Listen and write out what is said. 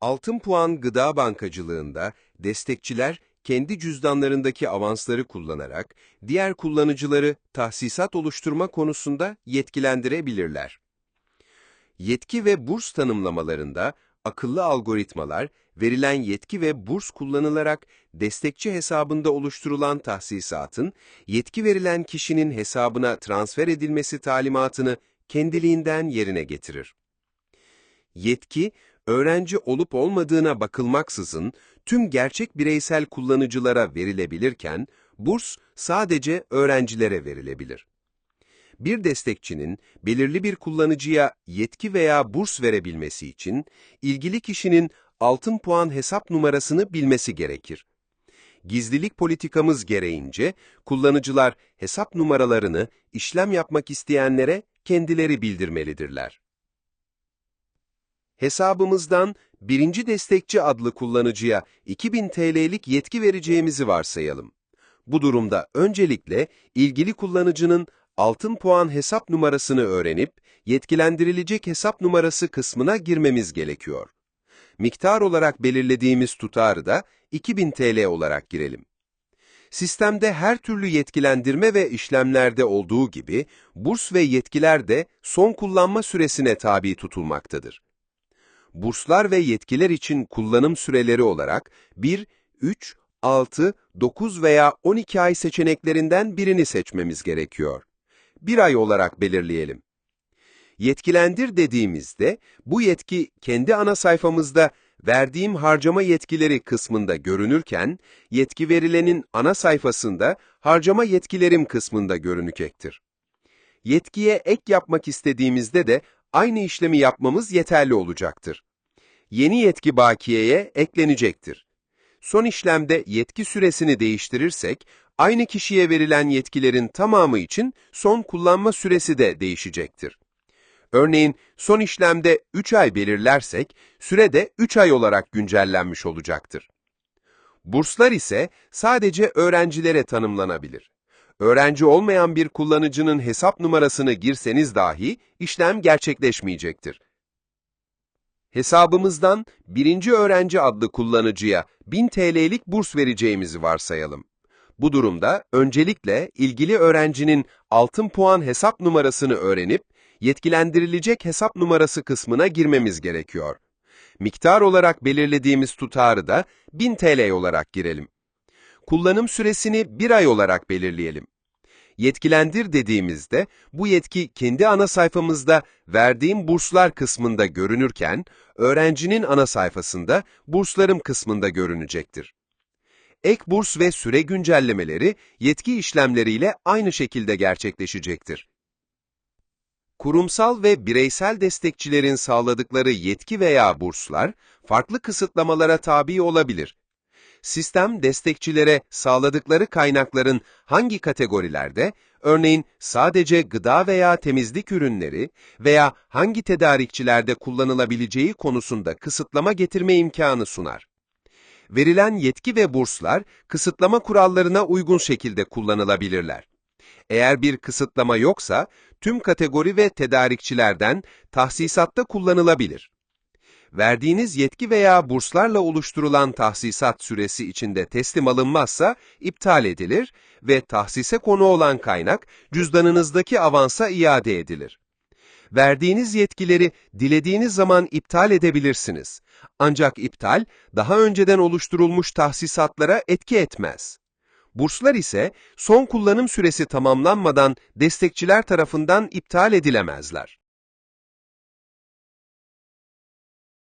Altın puan gıda bankacılığında destekçiler kendi cüzdanlarındaki avansları kullanarak diğer kullanıcıları tahsisat oluşturma konusunda yetkilendirebilirler. Yetki ve burs tanımlamalarında akıllı algoritmalar verilen yetki ve burs kullanılarak destekçi hesabında oluşturulan tahsisatın yetki verilen kişinin hesabına transfer edilmesi talimatını kendiliğinden yerine getirir. Yetki, öğrenci olup olmadığına bakılmaksızın tüm gerçek bireysel kullanıcılara verilebilirken, burs sadece öğrencilere verilebilir. Bir destekçinin belirli bir kullanıcıya yetki veya burs verebilmesi için, ilgili kişinin altın puan hesap numarasını bilmesi gerekir. Gizlilik politikamız gereğince, kullanıcılar hesap numaralarını işlem yapmak isteyenlere kendileri bildirmelidirler. Hesabımızdan birinci destekçi adlı kullanıcıya 2000 TL'lik yetki vereceğimizi varsayalım. Bu durumda öncelikle ilgili kullanıcının altın puan hesap numarasını öğrenip yetkilendirilecek hesap numarası kısmına girmemiz gerekiyor. Miktar olarak belirlediğimiz tutarı da 2000 TL olarak girelim. Sistemde her türlü yetkilendirme ve işlemlerde olduğu gibi burs ve yetkiler de son kullanma süresine tabi tutulmaktadır. Burslar ve yetkiler için kullanım süreleri olarak 1, 3, 6, 9 veya 12 ay seçeneklerinden birini seçmemiz gerekiyor. Bir ay olarak belirleyelim. Yetkilendir dediğimizde bu yetki kendi ana sayfamızda verdiğim harcama yetkileri kısmında görünürken, yetki verilenin ana sayfasında harcama yetkilerim kısmında görünecektir. Yetkiye ek yapmak istediğimizde de aynı işlemi yapmamız yeterli olacaktır. Yeni yetki bakiyeye eklenecektir. Son işlemde yetki süresini değiştirirsek, aynı kişiye verilen yetkilerin tamamı için son kullanma süresi de değişecektir. Örneğin son işlemde 3 ay belirlersek, süre de 3 ay olarak güncellenmiş olacaktır. Burslar ise sadece öğrencilere tanımlanabilir. Öğrenci olmayan bir kullanıcının hesap numarasını girseniz dahi işlem gerçekleşmeyecektir. Hesabımızdan birinci öğrenci adlı kullanıcıya 1000 TL'lik burs vereceğimizi varsayalım. Bu durumda öncelikle ilgili öğrencinin altın puan hesap numarasını öğrenip yetkilendirilecek hesap numarası kısmına girmemiz gerekiyor. Miktar olarak belirlediğimiz tutarı da 1000 TL olarak girelim. Kullanım süresini bir ay olarak belirleyelim. Yetkilendir dediğimizde bu yetki kendi ana sayfamızda verdiğim burslar kısmında görünürken, öğrencinin ana sayfasında burslarım kısmında görünecektir. Ek burs ve süre güncellemeleri yetki işlemleriyle aynı şekilde gerçekleşecektir. Kurumsal ve bireysel destekçilerin sağladıkları yetki veya burslar farklı kısıtlamalara tabi olabilir. Sistem destekçilere sağladıkları kaynakların hangi kategorilerde, örneğin sadece gıda veya temizlik ürünleri veya hangi tedarikçilerde kullanılabileceği konusunda kısıtlama getirme imkanı sunar. Verilen yetki ve burslar kısıtlama kurallarına uygun şekilde kullanılabilirler. Eğer bir kısıtlama yoksa, tüm kategori ve tedarikçilerden tahsisatta kullanılabilir. Verdiğiniz yetki veya burslarla oluşturulan tahsisat süresi içinde teslim alınmazsa iptal edilir ve tahsise konu olan kaynak cüzdanınızdaki avansa iade edilir. Verdiğiniz yetkileri dilediğiniz zaman iptal edebilirsiniz. Ancak iptal, daha önceden oluşturulmuş tahsisatlara etki etmez. Burslar ise son kullanım süresi tamamlanmadan destekçiler tarafından iptal edilemezler.